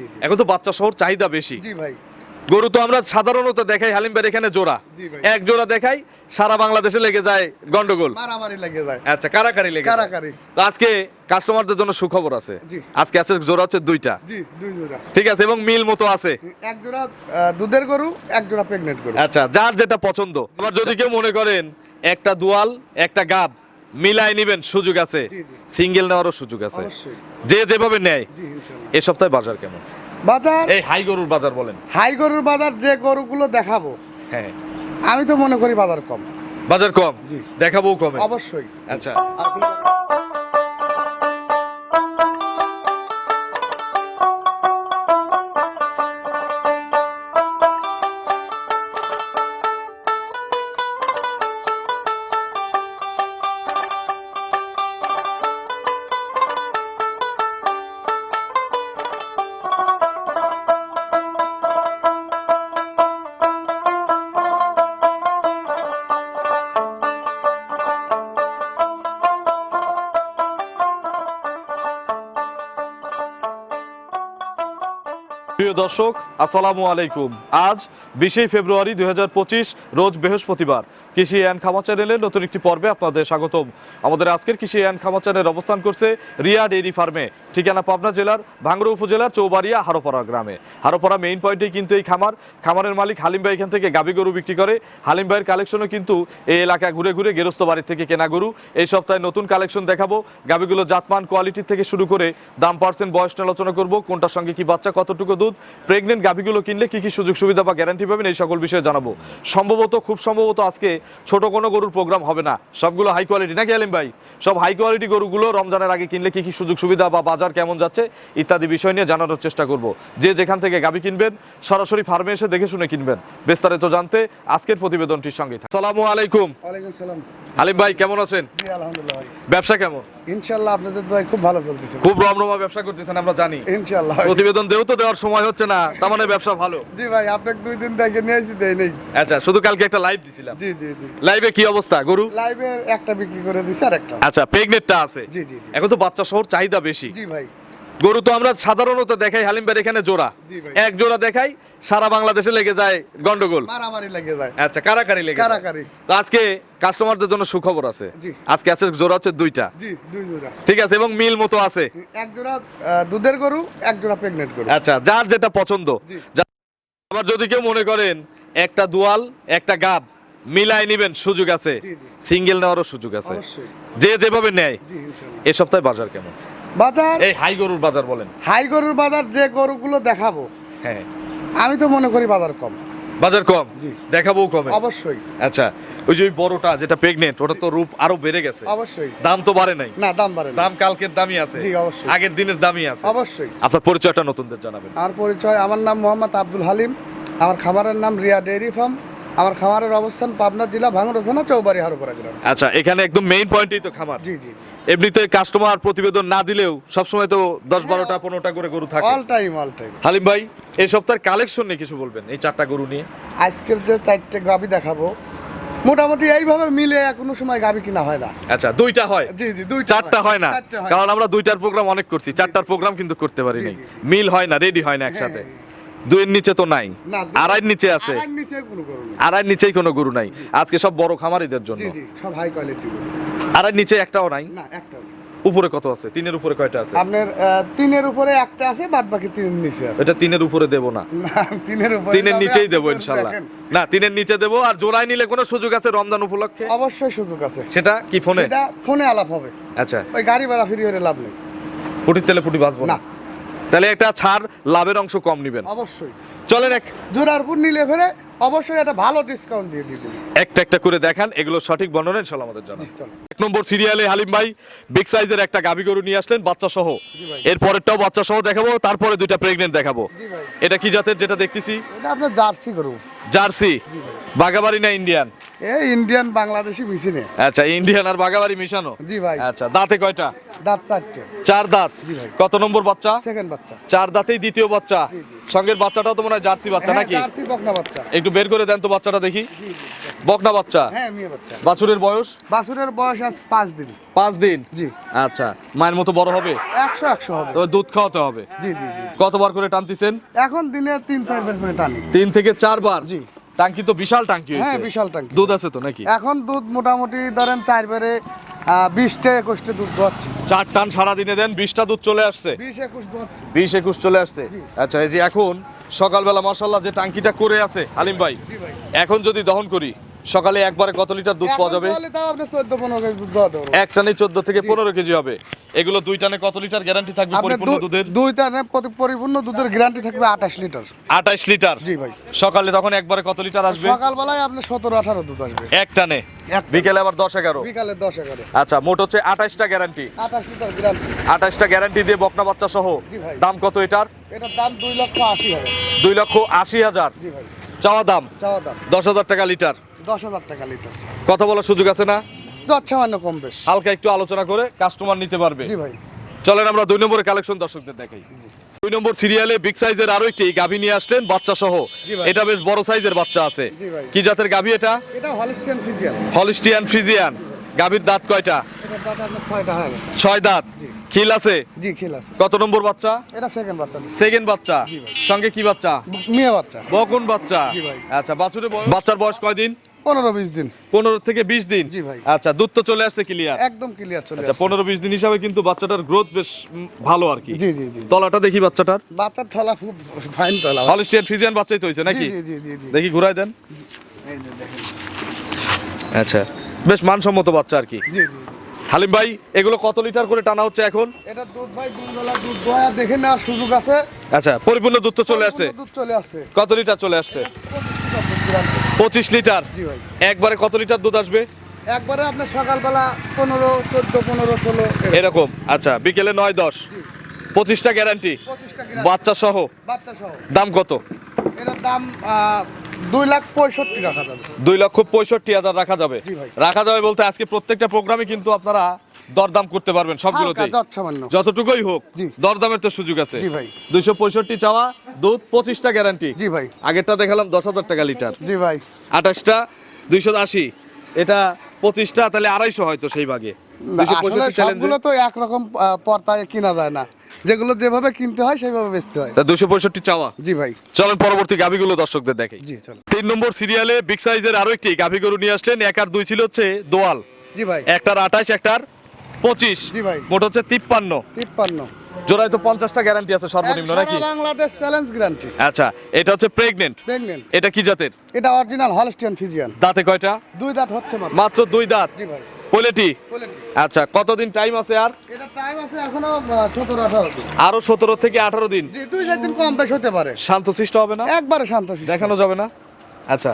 জি জি। এখন তো বাচ্চা শহর চাহিদা বেশি। জি ভাই। গরু তো আমরা সাধারণত দেখাই হালিমবার এখানে জোড়া। এক জোড়া দেখাই সারা বাংলাদেশে লেগে যায় গন্ডগোল। মারামারি লেগে যায়। আচ্ছা কারাকারি লেগে কারাকারি। তো আজকে কাস্টমারদের জন্য সুখবর আছে। আজকে আছে জোড়া হচ্ছে দুইটা। জি দুই জোড়া। ঠিক আছে এবং মিল মতো আছে। এক জোড়া দুধের গরু এক জোড়া প্রেগনেন্ট গরু। আচ্ছা যার যেটা পছন্দ। আবার যদি কেউ মনে করেন একটা দুয়াল একটা গাব মিলাই নিবেন সুযোগ আছে। সিঙ্গেল নেওয়ারও সুযোগ আছে। যে যেভাবে নেয় এ সপ্তাহে বাজার কেমন? বাজার? এই হাই গরুর বাজার বলেন। হাই গরুর বাজার যে গরুগুলো দেখাবো হ্যাঁ। আমি তো মনে করি বাজার কম। বাজার কম? দেখাবো কমে। অবশ্যই। আচ্ছা। প্রিয় দর্শক আসসালামু আলাইকুম। আজ বিশে ফেব্রুয়ারি দুই হাজার পঁচিশ, রোজ বৃহস্পতিবার। কৃষি অ্যান্ড খামা চ্যানেলের নতুন একটি পর্বে আপনাদের স্বাগতম। আমাদের আজকের কৃষি অ্যান্ড খামা চ্যানেল অবস্থান করছে রিয়া ডেইরি ফার্মে, ঠিকানা পাবনা জেলার ভাঙ্গুড়া উপজেলার চৌবাড়িয়া হারোপাড়া গ্রামে। হারোপাড়া মেইন পয়েন্টেই কিন্তু এই খামার, খামারের মালিক হালিম ভাই এখান থেকে গাবি গরু বিক্রি করে। হালিম ভাইয়ের কালেকশনও কিন্তু এই এলাকা ঘুরে ঘুরে গেরস্ত বাড়ি থেকে কেনা গরু। এই সপ্তাহে নতুন কালেকশন দেখাবো। গাবিগুলো জাতমান কোয়ালিটি থেকে শুরু করে দাম পার্সেন্ট বয়স আলোচনা করব। কোনটার সঙ্গে কি বাচ্চা, কতটুকু দুধ প্রেগনেন্ট গাভিগুলো কিনলে কি কি সুযোগ সুবিধা বা গ্যারান্টি পাবেন এই সকল বিষয়ে জানাব। সম্ভবত খুব সম্ভবত আজকে ছোট কোনো গরুর প্রোগ্রাম হবে না। সবগুলো হাই কোয়ালিটি নাকি আলিম ভাই? সব হাই কোয়ালিটি গরুগুলো রমজানের আগে কিনলে কি কি সুযোগ সুবিধা বা বাজার কেমন যাচ্ছে ইত্যাদি বিষয় নিয়ে জানানোর চেষ্টা করব। যে যেখান থেকে গাভি কিনবেন সরাসরি ফার্মে এসে দেখে শুনে কিনবেন। বিস্তারিত জানতে আজকের প্রতিবেদনটির সঙ্গে থাকুন। আসসালামু আলাইকুম। সালাম আলিম ভাই কেমন আছেন? আলহামদুলিল্লাহ ভাই। ব্যবসা কেমন? ইনশাল্লাহ আপনাদের দোয়ায় খুব ভালো চলতেছে। খুব রমরমা ব্যবসা করতেছেন আমরা জানি। ইনশাল্লাহ। প্রতিবেদন দেও তো দেওয়ার সময় হচ্ছে না তার মানে ব্যবসা ভালো। জি ভাই আপনাকে দুই দিন থেকে নিয়ে আসি দেই নেই। আচ্ছা শুধু কালকে একটা লাইভ দিছিলাম। জি জি জি। লাইভে কি অবস্থা গরু? লাইভে একটা বিক্রি করে দিছি আর একটা। আচ্ছা প্রেগনেটটা আছে। জি জি জি। এখন তো বাচ্চা শহর চাহিদা বেশি। জি ভাই। গরু তো আমরা সাধারণত দেখাই হালিমবার এখানে জোড়া। এক জোড়া দেখাই সারা বাংলাদেশে লেগে যায় গন্ডগোল। মারামারি লেগে যায়। আচ্ছা কারাকারি লেগে কারাকারি। তো আজকে কাস্টমারদের জন্য সুখবর আছে। আজকে আছে জোড়া হচ্ছে দুইটা। জি দুই জোড়া। ঠিক আছে এবং মিল মতো আছে। এক জোড়া দুধের গরু এক জোড়া প্রেগনেন্ট গরু। আচ্ছা যার যেটা পছন্দ। আবার যদি কেউ মনে করেন একটা দুয়াল একটা গাব মিলাই নিবেন সুযোগ আছে। সিঙ্গেল নেওয়ারও সুযোগ আছে। যে যেভাবে নেয়। এ সপ্তাহে বাজার কেমন? বাজার? এই হাই গরুর বাজার বলেন। হাই গরুর বাজার যে গরুগুলো দেখাবো হ্যাঁ। আমি তো মনে করি বাজার কম। বাজার কম? জি। দেখাবো কমে? অবশ্যই। আচ্ছা ওই যে ওই বড়টা যেটা প্রেগনেন্ট ওটা তো রূপ আরও বেড়ে গেছে। অবশ্যই। দাম তো বাড়ে নাই। না দাম বাড়ে দাম কালকের দামই আছে। জি, অবশ্যই। আগের দিনের দামই আছে। অবশ্যই। আপনার পরিচয়টা নতুনদের জানাবেন। আমার পরিচয় আমার নাম মোহাম্মদ আব্দুল হালিম। আমার খামারের নাম রিয়া ডেইরি ফার্ম। আমার খামারের অবস্থান পাবনা জেলা ভাঙড়া থানা চৌবাড়ি হারোপাড়া গ্রাম। আচ্ছা এখানে একদম মেইন পয়েন্টেই তো খামার। জি জি। এমনিতে কাস্টমার প্রতিবেদন না দিলেও সবসময় তো দশ বারোটা পনেরোটা করে গরু থাকে। All time all time Halim ভাই এই সপ্তাহের কালেকশন নিয়ে কিছু বলবেন এই চারটা গরু নিয়ে? আজকের যে চারটে গাবি দেখাবো মোটামুটি এইভাবে মিলে কোনো সময় গাবি কিনা হয় না। আচ্ছা দুইটা হয়? জি জি দুই চারটা হয় না? কারণ আমরা দুইটার প্রোগ্রাম অনেক করছি চারটার প্রোগ্রাম কিন্তু করতে পারি নাই। মিল হয় না রেডি হয় না একসাথে। হ্যাঁ। দুইয়ের নিচে তো নাই আড়াইয়ের নিচে আছে। আড়াইয়ের নিচেই কোনো গরু নাই। আজকে সব বড় খামারিদের জন্য। সব হাই কোয়ালিটি আড়াইয়ের নিচে একটাও নাই? না একটা উপরে কত আছে? তিনের উপরে কয়টা আছে? আপনার তিনের উপরে একটা আছে বাদ বাকি তিনের নিচে আছে। এটা তিনের উপরে দেব না। তিনের উপরে তিনের নিচেই দেবো দেখেন। না তিনের নিচে দেবো আর জোড়ায় নিলে কোনো সুযোগ আছে রমজান উপলক্ষে? অবশ্যই সুযোগ আছে। সেটা কি ফোনে? সেটা ফোনে আলাপ হবে। আচ্ছা। ওই গাড়ি ভাড়া ফ্রি হলে লাভ নেই। ফুটির তেলে ফুটি বাঁচবো না। তাহলে একটা ছাড় লাভের অংশ কম নিবেন। অবশ্যই। চলেন এক। জোড়ার পুর নিলে ফেরে অবশ্যই একটা ভালো ডিসকাউন্ট দিয়ে দিয়ে দেবেন একটা একটা করে দেখান এগুলো সঠিক বর্ণনা ইনশাল্লাহ আমাদের জানান। এক নম্বর সিরিয়ালে হালিম ভাই বিগ সাইজের একটা গাবি গরু নিয়ে আসলেন বাচ্চা সহ। এর পরেরটাও বাচ্চা সহ দেখাবো তারপরে দুইটা প্রেগনেন্ট দেখাবো। এটা কি জাতের যেটা দেখতেছি? এটা আপনার জার্সি গরু। জার্সি বাগাবাড়ি না ইন্ডিয়ান? এই ইন্ডিয়ান বাংলাদেশি মিশিনে। আচ্ছা ইন্ডিয়ান আর বাগাবাড়ি মিশানো? জি ভাই। আচ্ছা দাঁতে কয়টা? দাঁত চারটে। চার দাঁত। জি ভাই। কত নম্বর বাচ্চা? সেকেন্ড বাচ্চা। চার দাঁতেই দ্বিতীয় বাচ্চা। সঙ্গের বাচ্চাটাও তো মনে হয় জার্সি বাচ্চা হ্যাঁ নাকি? জার্সি বকনা বাচ্চা। একটু বের করে দেন তো বাচ্চাটা দেখি। বকনা বাচ্চা। হ্যাঁ মেয়ে বাচ্চা। বাছুরের বয়স? বাছুরের বয়স আজ পাঁচ দিন। পাঁচ দিন? জি। আচ্ছা মায়ের মতো বড় হবে? একশো একশো হবে। তো দুধ খাওয়াতে হবে? জি জি জি কতবার করে টানতেছেন? এখন দিনে তিন চারবার করে টানি। তিন থেকে চারবার? জি। টাঙ্কি তো বিশাল টাঙ্কি হ্যাঁ বিশাল ট্যাঙ্কি দুধ আছে তো নাকি? এখন দুধ মোটামুটি ধরেন চারবারে বিশটা একুশটা দুধ দোয়াচ্ছি চার টান সারা দিনে দেন বিশটা দুধ চলে আসছে? বিশ একুশ দোয়াচ্ছি বিশ একুশ চলে আসছে? আচ্ছা এই যে এখন সকালবেলা মাসাল্লাহ যে টাঙ্কিটা করে আছে আলিম ভাই। এখন যদি দহন করি সকালে একবারে কত লিটার দুধ পাওয়া যাবে? এক টানে চোদ্দ থেকে পনেরো কেজি হবে। এগুলো দুই টানে কত লিটার গ্যারান্টি থাকবে আপনার পরিপূর্ণ দুধের? দুইটা নে প্রতি- পরিপূর্ণ দুধের গ্যারান্টি থাকবে আঠাশ লিটার। আঠাইশ লিটার? জি ভাই। সকালে তখন একবারে কত লিটার আসবে? সকালবেলায় আপনি সতেরো আঠারো দুধ আসবে। এক টানে? বিকেলে আবার দশ এগারো? বিকালে দশ এগারো। আচ্ছা মোট হচ্ছে আঠাইশটা গ্যারান্টি আঠাশ লিটার গ্যারান্টি আঠাইশটা গ্যারান্টি দিয়ে বকনা বাচ্চা সহ জি ভাই। দাম কত এটার? এটার দাম দুই লক্ষ আশি হবে দুই লক্ষ আশি হাজার। জি ভাই। চাওয়া দাম? চাওয়া দাম। দশ হাজার টাকা লিটার। দশ হাজার টাকা লিটার। কথা বলার সুযোগ আছে না? দশ সামান্য কম বেশ। হালকা একটু আলোচনা করে কাস্টমার নিতে পারবে। জি ভাই। চলেন আমরা দুই নম্বরের কালেকশন দর্শকদের দেখাই। দুই নম্বর সিরিয়ালে বিগ সাইজের আরও একটি গাভী নিয়ে আসলেন বাচ্চা সহ। এটা বেশ বড় সাইজের বাচ্চা আছে। কি জাতের গাভী এটা? এটা হলিস্টিয়ান ফ্রিজিয়ান গাভীর দাঁত কয়টা? ছয় দাঁত। খিল আছে? জি খেল আছে। কত নম্বর বাচ্চা? এটা সেকেন্ড বাচ্চা। সেকেন্ড বাচ্চা। সঙ্গে কি বাচ্চা? মেয়ে বাচ্চা। বকন বাচ্চা। আচ্ছা বাছুরে বাচ্চার বয়স কয়দিন? পনেরো বিশ দিন। পনেরো থেকে বিশ দিন? জি ভাই। আচ্ছা দুধ তো চলে আসছে ক্লিয়ার একদম ক্লিয়ার চলে আচ্ছা পনেরো বিশ দিন হিসাবে কিন্তু বাচ্চাটার গ্রোথ বেশ ভালো আর কি। জি জি জি তলাটা দেখি বাচ্চাটার। বাচ্চার থালা খুব ফাইন তলা। হলিস্টিয়ান ফ্রিজিয়ান বাচ্চাই তো হয়েছে নাকি? জি জি জি জি দেখি ঘুরাই দেন। এই যে দেখেন। আচ্ছা বেশ মানসম্মত বাচ্চা আর কি। জি জি হালিম ভাই এগুলো কত লিটার করে টানা হচ্ছে এখন? এটা দুধ ভাই দুধওয়ালা দুধ দোয়া দেখে নেওয়ার সুযোগ আছে। আচ্ছা পরিপূর্ণ দুধ তো চলে আসছে। দুধ চলে আসছে। কত লিটার চলে আসছে? পঁচিশ লিটার? একবারে কত লিটার দুধ আসবে? একবারে আপনার সকালবেলা পনেরো চোদ্দ পনেরো ষোলো এরকম। আচ্ছা বিকেলে নয় দশ। পঁচিশটা গ্যারান্টি পঁচিশটা বাচ্চা সহ? বাচ্চা সহ। দাম কত? এটার দাম দুই লাখ পঁয়ষট্টি রাখা যাবে। দুই লক্ষ পঁয়ষট্টি হাজার রাখা যাবে। রাখা যাবে বলতে আজকে প্রত্যেকটা প্রোগ্রামে কিন্তু আপনারা দরদাম করতে পারবেন সবগুলোতে যতটুকুই হোক দরদামের তো সুযোগ আছে। দুইশো পঁয়ষট্টি চাওয়া দুধ পঁচিশটা গ্যারান্টি জি ভাই। আগেরটা দেখালাম দশ হাজার টাকা লিটার। জি ভাই। আঠাশটা দুইশো আশি। এটা পঁচিশটা তাহলে আড়াইশো হয়তো সেই ভাগে। না, 265 আসলে চ্যালেঞ্জে সবগুলো তো একরকম পর্তায় কিনা যায় না। যেগুলো যেভাবে কিনতে হয় সেইভাবে বেচতে হয়। তা দুশো পঁয়ষট্টি চাওয়া? জি ভাই। চলেন পরবর্তী গাভিগুলো দর্শকদের দেখাই জি চলো তিন নম্বর সিরিয়ালে বিগ সাইজের আরও একটি গাভি গরু নিয়ে আসলেন। এক আর দুই ছিল হচ্ছে দোয়াল। জি ভাই। একটার আঠাশ একটার পঁচিশ। জি ভাই। মোট হচ্ছে তিপ্পান্ন। তিপ্পান্ন। জোড়ায় তো পঞ্চাশটা গ্যারান্টি আছে সর্বনিম্ন নাকি? বাংলাদেশ চ্যালেঞ্জ গ্যারান্টি আচ্ছা এটা হচ্ছে প্রেগনেন্ট প্রেগনেন্ট এটা কি জাতের? এটা অরিজিনাল হলস্টিয়ান ফিজিয়ান দাঁতে কয়টা? দুই দাঁত হচ্ছে মাত্র। মাত্র দুই দাঁত। জি ভাই। পোলেটি আচ্ছা কতদিন টাইম আছে আর? এটা টাইম আছে এখনও সতেরো আঠারো দিন। আরও সতেরো থেকে আঠারো দিন? জি দুই চার দিন কম বেশ হতে পারে। শান্ত শান্তশিষ্ট হবে না? একবারে শান্ত। দেখানো যাবে না? আচ্ছা।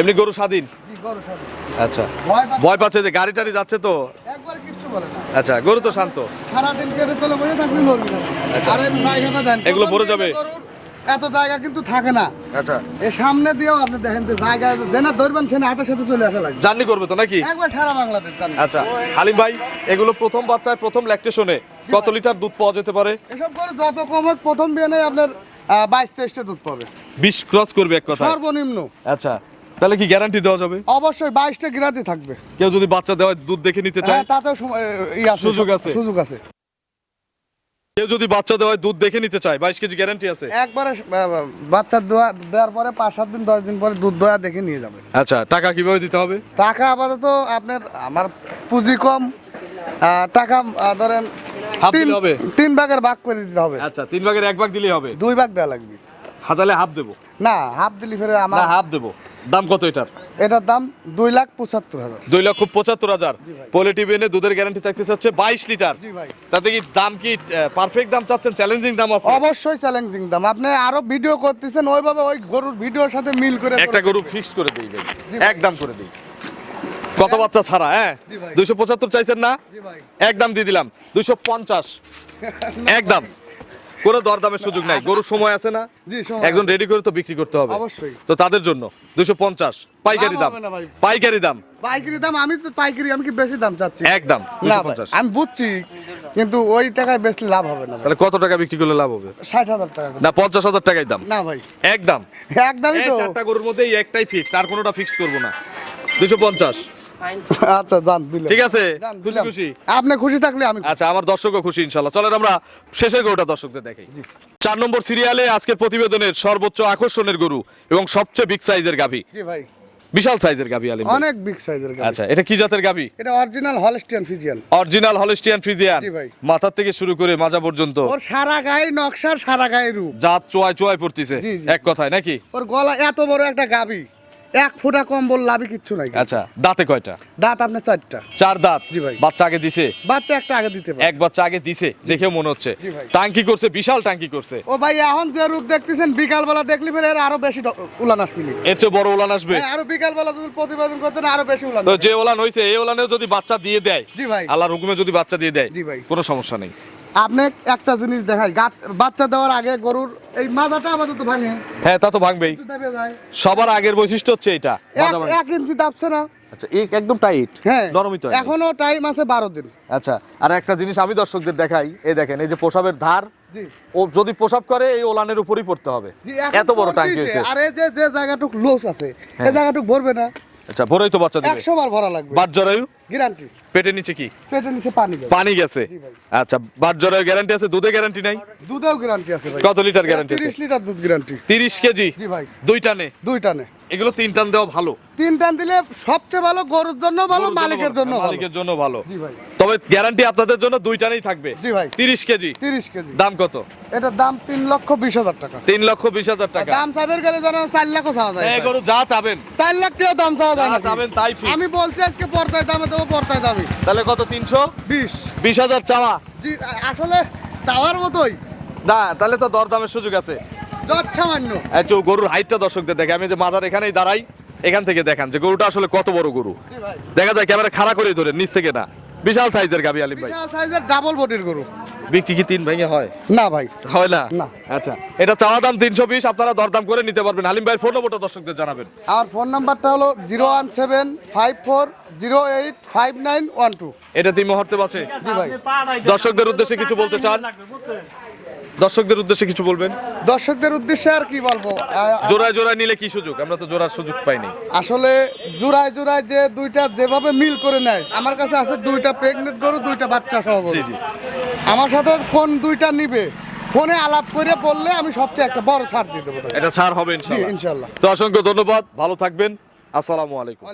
এমনি গরু স্বাধীন? জি, গরু স্বাধীন। আচ্ছা। ভয় পাচ্ছে- যে গাড়ি টাড়ি যাচ্ছে তো? একবার কিচ্ছু বলে না। আচ্ছা গরু তো শান্ত। সারাদিন কেটে চলে বসে থাকলে আচ্ছা। এগুলো ভরে যাবে? এত জায়গা কিন্তু থাকে না। আচ্ছা। এর সামনে দিয়েও আপনি দেখেন যে জায়গা দেনা ধরবেন সেনা হাতের সাথে চলে আসা লাগবে। জার্নি করবে তো নাকি? একবার সারা বাংলাদেশ জানেন আচ্ছা হালিম ভাই এগুলো প্রথম বাচ্চায় প্রথম ল্যাকটেশনে কত লিটার দুধ পাওয়া যেতে পারে? এসব করে যত কম হোক প্রথম বিয়ানে আপনার বাইশ তেইশটা দুধ পাবে। বিশ ক্রস করবে এক কথা সর্বনিম্ন। আচ্ছা তাহলে কি গ্যারান্টি দেওয়া যাবে? অবশ্যই বাইশটা গ্রাদি থাকবে। কেউ যদি বাচ্চা দেওয়ার দুধ দেখে নিতে চায়? হ্যাঁ তাতেও ই আছে সুযোগ আছে। সুযোগ আছে। কেউ যদি বাচ্চা দেওয়ার দুধ দেখে নিতে চায় বাইশ কেজি গ্যারান্টি আছে। একবারে বাচ্চা দোয়া দেওয়ার পরে পাঁচ সাত দিন দশ দিন পরে দুধ দোয়া দেখে নিয়ে যাবে। আচ্ছা টাকা কীভাবে দিতে হবে? টাকা আপাতত আপনার আমার পুঁজি কম টাকা ধরেন হাফ দিলে হবে? তিন ভাগের ভাগ করে দিতে হবে। আচ্ছা তিন ভাগের এক ভাগ দিলেই হবে? দুই ভাগ দেওয়া লাগবে। হাতালে হাফ দেবো? না হাফ দিলি ফেরে আমার হাফ দেবো। দাম কত এটার? এটার দাম দুই লাখ পঁচাত্তর হাজার। দুই লক্ষ পঁচাত্তর হাজার। পোলিটিভ এনে দুধের গ্যারান্টি থাকতে চাচ্ছে বাইশ লিটার। তাতে কি দাম কি পারফেক্ট দাম চাচ্ছেন? চ্যালেঞ্জিং দাম আছে? অবশ্যই চ্যালেঞ্জিং দাম। আপনি আরও ভিডিও করতেছেন ওইভাবে ওই গরুর ভিডিওর সাথে মিল করে একটা গরু ফিক্সড করে দিই ভাই। একদম করে দিই কত বাচ্চা ছাড়া হ্যাঁ? দুইশো পঁচাত্তর চাইছেন না? একদম দিয়ে দিলাম। দুইশো পঞ্চাশ। একদম কোনো দরদামের সুযোগ নাই। গরুর সময় আছে না? একজন রেডি করে তো বিক্রি করতে হবে। অবশ্যই। তো তাদের জন্য দুইশো পঞ্চাশ। পাইকারি দাম। না ভাই। পাইকারি দাম। পাইকারি দাম আমি তো পাইকারি আমি কি বেশি দাম চাচ্ছি? একদম না আমি বুঝছি কিন্তু ওই টাকায় বেশি লাভ হবে না তাহলে কত টাকা বিক্রি করলে লাভ হবে? ষাট হাজার টাকা না পঞ্চাশ হাজার টাকাই দাম। না ভাই। একদম। একদমই তো। চারটা গরুর মধ্যে একটাই ফিক্স আর কোনোটা ফিক্স করব না। দুশো পঞ্চাশ। আচ্ছা যান দিলে ঠিক আছে? খুশি খুশি? আপনি খুশি থাকলে আমি আচ্ছা আমার দর্শকও খুশি ইনশাল্লাহ। চলেন আমরা শেষের গরুটা দর্শকদের দেখাই। চার নম্বর সিরিয়ালে আজকের প্রতিবেদনের সর্বোচ্চ আকর্ষণের গরু এবং সবচেয়ে বিগ সাইজের গাভী। জি ভাই। বিশাল সাইজের গাভী আলিম অনেক বিগ সাইজের গাড়ি আচ্ছা এটা কি জাতের গাভী? এটা original Holstein original Holstein Friesian জি ভাই। মাথার থেকে শুরু করে মাজা পর্যন্ত। ওর সারা গায়ে নকশার সারা গায়ে রূপ। জাত চোয়ায় চোয়ায় পড়তেছে। এক কথায় নাকি? ওর গলা এত বড় একটা গাবি এক ফুটা কম্বল লাভি কিচ্ছু নাই আচ্ছা দাঁতে কয়টা? দাঁত আপনার চারটা। চার দাঁত? জি ভাই। বাচ্চা আগে দিছে? বাচ্চা একটা আগে দিতে পারে। এক বাচ্চা আগে দিছে দেখে মনে হচ্ছে। টাঙ্কি করছে বিশাল টাঙ্কি করছে। ও ভাই এখন যে রূপ দেখতেছেন বিকালবেলা দেখলি ফের এর আরও বেশি উলান আসবিনি এর চেয়ে বড় ওলান আসবে? হ্যাঁ, আরও বিকালবেলা যদি প্রতিবেদন করতেন আরও বেশি উলান তো যে ওলান হয়েছে এই ওলানেও যদি বাচ্চা দিয়ে দেয় জি ভাই। আল্লাহর হুকুমে যদি বাচ্চা দিয়ে দেয় জি ভাই। কোনো সমস্যা নেই। আপনি একটা জিনিস দেখাই বাচ্চা দেওয়ার আগে গরুর এই মাথাটা আপাতত ভাঙে। হ্যাঁ তা তো ভাঙবেই। সবার আগের বৈশিষ্ট্য হচ্ছে এটা এক ইঞ্চি দাবছে না। আচ্ছা এই একদম টাইট হ্যাঁ নরমই তো এখনও টাইম আছে বারো দিন। আচ্ছা আর একটা জিনিস আমি দর্শকদের দেখাই এই দেখেন এই যে পোশাবের ধার ও যদি পোশাক করে এই ওলানের উপরই পড়তে হবে। এত বড়। হয়েছে। আর এই যে যে জায়গাটুক লোস আছে হ্যাঁ। এই জায়গাটুক ভরবে না। আচ্ছা ভোরেই তো বাচ্চা দিবে। একশো বার ভরা লাগবে। বাট জরায়ু গ্যারান্টি পেটের নিচে কি? পেটের নিচে পানি গেছে। পানি গেছে। আচ্ছা বাট জরায়ু গ্যারান্টি আছে? দুধে গ্যারান্টি নাই? দুধেও গ্যারান্টি আছে ভাই। কত লিটার গ্যারান্টি আছে? তিরিশ লিটার দুধ গ্যারান্টি তিরিশ কেজি? জি ভাই। দুই টানে? দুই টানে। এগুলো তিন টান দেওয়া ভালো। তিন টান দিলে সবচেয়ে ভালো গরুর জন্য ভালো মালিকের জন্য মালিকের জন্য ভালো। জি ভাই। তবে গ্যারান্টি আপনাদের জন্য দুই টানেই থাকবে। জি ভাই। তিরিশ কেজি। তিরিশ কেজি। দাম কত? এটার দাম তিন লক্ষ বিশ হাজার টাকা। তিন লক্ষ বিশ হাজার টাকা। দাম চাবের গেলে যেন চার লাখও চাওয়া যায় এই গরু যা চাবেন। চার লাখ টাকা দাম চাওয়া যায় না চাবেন তাই। আমি বলছি আজকে পর্দায় দামে দেবো পর্দায় দামি। তাহলে কত তিনশো? বিশ। বিশ হাজার চাওয়া। জি আসলে চাওয়ার মতোই। না তাহলে তো দরদামের সুযোগ আছে। একটু গরুর হাইটটা দর্শকদের দেখে আমি যে মাজার এখানেই দাঁড়াই এখান থেকে দেখান যে গরুটা আসলে কত বড় গরু। দেখা যায় ক্যামেরা খাড়া করে ধরে নিচ থেকে না। বিশাল সাইজের গাবি আলিম ভাই। বিশাল সাইজের ডাবল বডির গরু। বিক্রি কি তিন ভেঙে হয়? না ভাই। হয় না? না। আচ্ছা। এটা চাওয়া দাম তিনশো বিশ আপনারা দরদাম করে নিতে পারবেন। হালিম ভাই ফোন নম্বরটা দর্শকদের জানাবেন। আমার ফোন নাম্বারটা হলো zero one seven five four zero eight five nine one two. এটা তিন মুহূর্তে বাঁচে। জি ভাই। দর্শকদের উদ্দেশ্যে কিছু বলতে চান? দর্শকদের উদ্দেশ্যে কিছু বলবেন? দর্শকদের উদ্দেশ্যে আর কি বলব? জোড়ায় জোড়ায় নিলে কি সুযোগ? আমরা তো জোড়ার সুযোগ পাইনি আসলে জোড়ায় জোড়ায় যে দুইটা যেভাবে মিল করে নেয় আমার কাছে আছে দুইটা প্রেগনেন্ট গরু দুইটা বাচ্চা সহ জি জি। আমার সাথে কোন দুইটা নিবে ফোনে আলাপ করে বললে আমি সবচেয়ে একটা বড় ছাড় দিয়ে দেবো এটা ছাড় হবে ইনশাআল্লাহ তো অসংখ্য ধন্যবাদ ভালো থাকবেন। আসসালামু আলাইকুম।